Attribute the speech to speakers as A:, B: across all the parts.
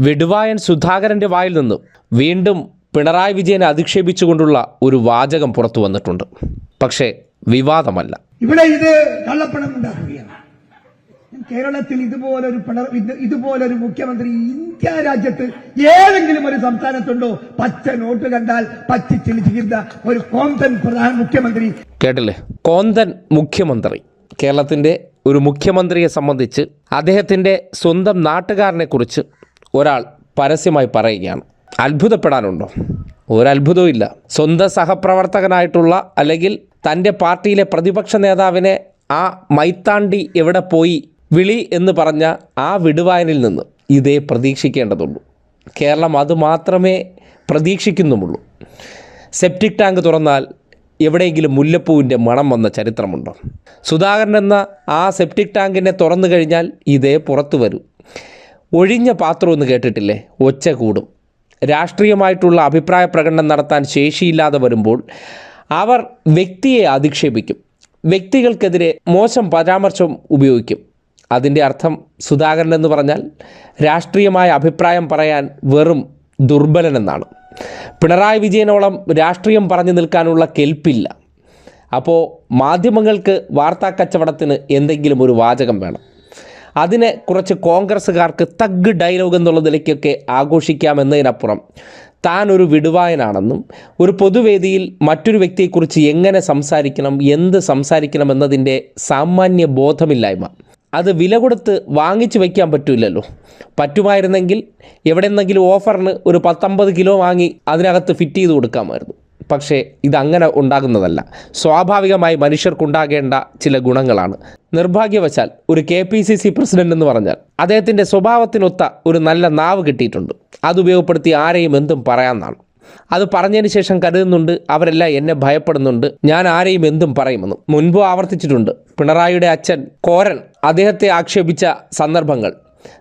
A: വിടുവായൻ സുധാകരന്റെ വായിൽ നിന്ന് വീണ്ടും പിണറായി വിജയനെ അധിക്ഷേപിച്ചുകൊണ്ടുള്ള ഒരു വാചകം പുറത്തു വന്നിട്ടുണ്ട്. പക്ഷേ വിവാദമല്ല.
B: ഇവിടെ ഇത് കള്ളപ്പണം ഉണ്ടാക്കുകയാണ്. കേരളത്തിൽ ഇതുപോലൊരു പിണർ ഇതുപോലൊരു മുഖ്യമന്ത്രി ഇന്ത്യ രാജ്യത്ത് ഏതെങ്കിലും ഒരു സംസ്ഥാനത്തുണ്ടോ? പച്ച നോട്ട് കണ്ടാൽ പച്ചിച്ചിളിച്ചിരുന്ന ഒരു കോന്തൻ പ്രധാന മുഖ്യമന്ത്രി.
A: കേട്ടില്ലേ? കോന്തൻ മുഖ്യമന്ത്രി. കേരളത്തിന്റെ ഒരു മുഖ്യമന്ത്രിയെ സംബന്ധിച്ച് അദ്ദേഹത്തിന്റെ സ്വന്തം നാട്ടുകാരനെ കുറിച്ച് ഒരാൾ പരസ്യമായി പറയുകയാണ്. അത്ഭുതപ്പെടാനുണ്ടോ? ഒരത്ഭുതവും ഇല്ല സ്വന്തം സഹപ്രവർത്തകനായിട്ടുള്ള അല്ലെങ്കിൽ തന്റെ പാർട്ടിയിലെ പ്രതിപക്ഷ നേതാവിനെ ആ മൈത്താണ്ടി എവിടെ പോയി വിളി എന്ന് പറഞ്ഞ ആ വിടുവായനിൽ നിന്ന് ഇതേ പ്രതീക്ഷിക്കേണ്ടതുള്ളൂ. കേരളം അതുമാത്രമേ പ്രതീക്ഷിക്കുന്നുമുള്ളൂ. സെപ്റ്റിക് ടാങ്ക് തുറന്നാൽ എവിടെയെങ്കിലും മുല്ലപ്പൂവിന്റെ മണം വന്ന ചരിത്രമുണ്ടോ? സുധാകരൻ എന്ന ആ സെപ്റ്റിക് ടാങ്കിനെ തുറന്നു കഴിഞ്ഞാൽ ഇതേ പുറത്തു വരൂ. ഒഴിഞ്ഞ പാത്രം എന്ന് കേട്ടിട്ടില്ലേ? ഒച്ച കൂടും. രാഷ്ട്രീയമായിട്ടുള്ള അഭിപ്രായ പ്രകടനം നടത്താൻ ശേഷിയില്ലാതെ വരുമ്പോൾ അവർ വ്യക്തിയെ അധിക്ഷേപിക്കും. വ്യക്തികൾക്കെതിരെ മോശം പരാമർശം ഉപയോഗിക്കും. അതിന്റെ അർത്ഥം സുധാകരൻ എന്ന് പറഞ്ഞാൽ രാഷ്ട്രീയമായ അഭിപ്രായം പറയാൻ വെറും ദുർബലനെന്നാണ് പിണറായി വിജയനോളം രാഷ്ട്രീയം പറഞ്ഞു നിൽക്കാനുള്ള കെൽപ്പില്ല. അപ്പോൾ മാധ്യമങ്ങൾക്ക് വാർത്താ കച്ചവടത്തിന് എന്തെങ്കിലും ഒരു വാചകം വേണം. അതിനെ കുറച്ച് കോൺഗ്രസ്സുകാർക്ക് തഗ് ഡയലോഗ് എന്നുള്ള നിലയ്ക്കൊക്കെ ആഘോഷിക്കാമെന്നതിനപ്പുറം താൻ ഒരു വിടുവായനാണെന്നും ഒരു പൊതുവേദിയിൽ മറ്റൊരു വ്യക്തിയെക്കുറിച്ച് എങ്ങനെ സംസാരിക്കണം എന്ത് സംസാരിക്കണം എന്നതിന്റെ സാമാന്യ ബോധമില്ലായ്മ. അത് വില കൊടുത്ത് വാങ്ങിച്ചു വയ്ക്കാൻ പറ്റില്ലല്ലോ പറ്റുമായിരുന്നെങ്കിൽ എവിടെന്നെങ്കിലും ഓഫറിന് ഒരു പത്തൊമ്പത് കിലോ വാങ്ങി അതിനകത്ത് ഫിറ്റ് ചെയ്ത് കൊടുക്കാമായിരുന്നു. പക്ഷേ ഇതങ്ങനെ ഉണ്ടാകുന്നതല്ല. സ്വാഭാവികമായി മനുഷ്യർക്കുണ്ടാകേണ്ട ചില ഗുണങ്ങളാണ്. നിർഭാഗ്യവശാൽ ഒരു K P C C president എന്ന് പറഞ്ഞാൽ അദ്ദേഹത്തിന്റെ സ്വഭാവത്തിനൊത്ത ഒരു നല്ല നാവ് കിട്ടിയിട്ടുണ്ട്. അതുപയോഗപ്പെടുത്തി ആരെയും എന്തും പറയാമെന്നാണ്. അത് പറഞ്ഞതിന് ശേഷം കരുതുന്നുണ്ട് അവരെല്ലാം എന്നെ ഭയപ്പെടുന്നുണ്ട് ഞാൻ ആരെയും എന്തും പറയുമെന്ന്. മുൻപ് ആവർത്തിച്ചിട്ടുണ്ട് പിണറായിയുടെ അച്ഛൻ കോരൻ അദ്ദേഹത്തെ ആക്ഷേപിച്ച സന്ദർഭങ്ങൾ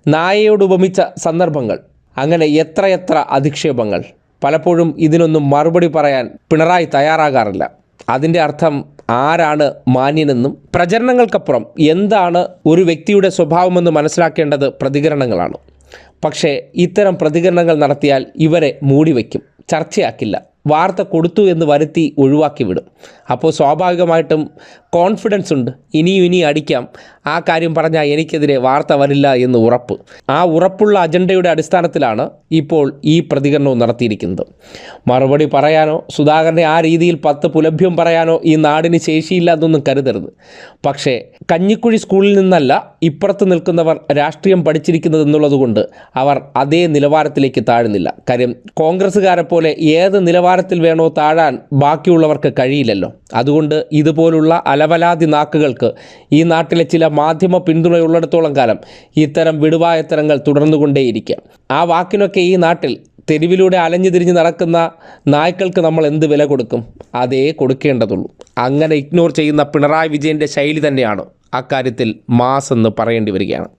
A: നായയോട് ഉപമിച്ച സന്ദർഭങ്ങൾ അങ്ങനെ എത്രയെത്ര അധിക്ഷേപങ്ങൾ. പലപ്പോഴും ഇതിനൊന്നും മറുപടി പറയാൻ പിണറായി തയ്യാറാകാറില്ല. അതിന്റെ അർത്ഥം ആരാണ് മാന്യനെന്നും പ്രചരണങ്ങൾക്കപ്പുറം എന്താണ് ഒരു വ്യക്തിയുടെ സ്വഭാവമെന്ന് മനസ്സിലാക്കേണ്ടത് പ്രതികരണങ്ങളാണ്. പക്ഷേ ഇത്തരം പ്രതികരണങ്ങൾ നടത്തിയാൽ ഇവരെ മൂടിവെക്കും ചർച്ചയാക്കില്ല. വാർത്ത കൊടുത്തു എന്ന് വരുത്തി ഒഴിവാക്കി വിടും. അപ്പോൾ സ്വാഭാവികമായിട്ടും കോൺഫിഡൻസ് ഉണ്ട്. ഇനിയും ഇനി അടിക്കാം. ആ കാര്യം പറഞ്ഞാൽ എനിക്കെതിരെ വാർത്ത വരില്ല എന്ന് ഉറപ്പ്. ആ ഉറപ്പുള്ള അജണ്ടയുടെ അടിസ്ഥാനത്തിലാണ് ഇപ്പോൾ ഈ പ്രതികരണവും നടത്തിയിരിക്കുന്നത്. മറുപടി പറയാനോ സുധാകരനെ ആ രീതിയിൽ പത്ത് പുലഭ്യം പറയാനോ ഈ നാടിന് ശേഷിയില്ല എന്നൊന്നും കരുതരുത്. പക്ഷേ കഞ്ഞിക്കുഴി സ്കൂളിൽ നിന്നല്ല ഇപ്പുറത്ത് നിൽക്കുന്നവർ രാഷ്ട്രീയം പഠിച്ചിരിക്കുന്നത് എന്നുള്ളതുകൊണ്ട് അവർ അതേ നിലവാരത്തിലേക്ക് താഴുന്നില്ല. കാര്യം കോൺഗ്രസ്സുകാരെ പോലെ ഏത് നിലവാരത്തിൽ വേണോ താഴാൻ ബാക്കിയുള്ളവർക്ക് കഴിയില്ലല്ലോ. അതുകൊണ്ട് ഇതുപോലുള്ള അലവലാതി നാക്കുകൾക്ക് ഈ നാട്ടിലെ ചില മാധ്യമ പിന്തുണയുള്ളിടത്തോളം കാലം ഇത്തരം വിടുവായത്തരങ്ങൾ തുടർന്നുകൊണ്ടേയിരിക്കാം. ആ വാക്കിനൊക്കെ ഈ നാട്ടിൽ തെരുവിലൂടെ അലഞ്ഞു തിരിഞ്ഞ് നടക്കുന്ന നായ്ക്കൾക്ക് നമ്മൾ എന്ത് വില കൊടുക്കും? അതേ കൊടുക്കേണ്ടതുള്ളൂ. അങ്ങനെ ഇഗ്നോർ ചെയ്യുന്ന പിണറായി വിജയന്റെ ശൈലി തന്നെയാണ് അക്കാര്യത്തിൽ മാസ് എന്ന് പറയേണ്ടി വരികയാണ്.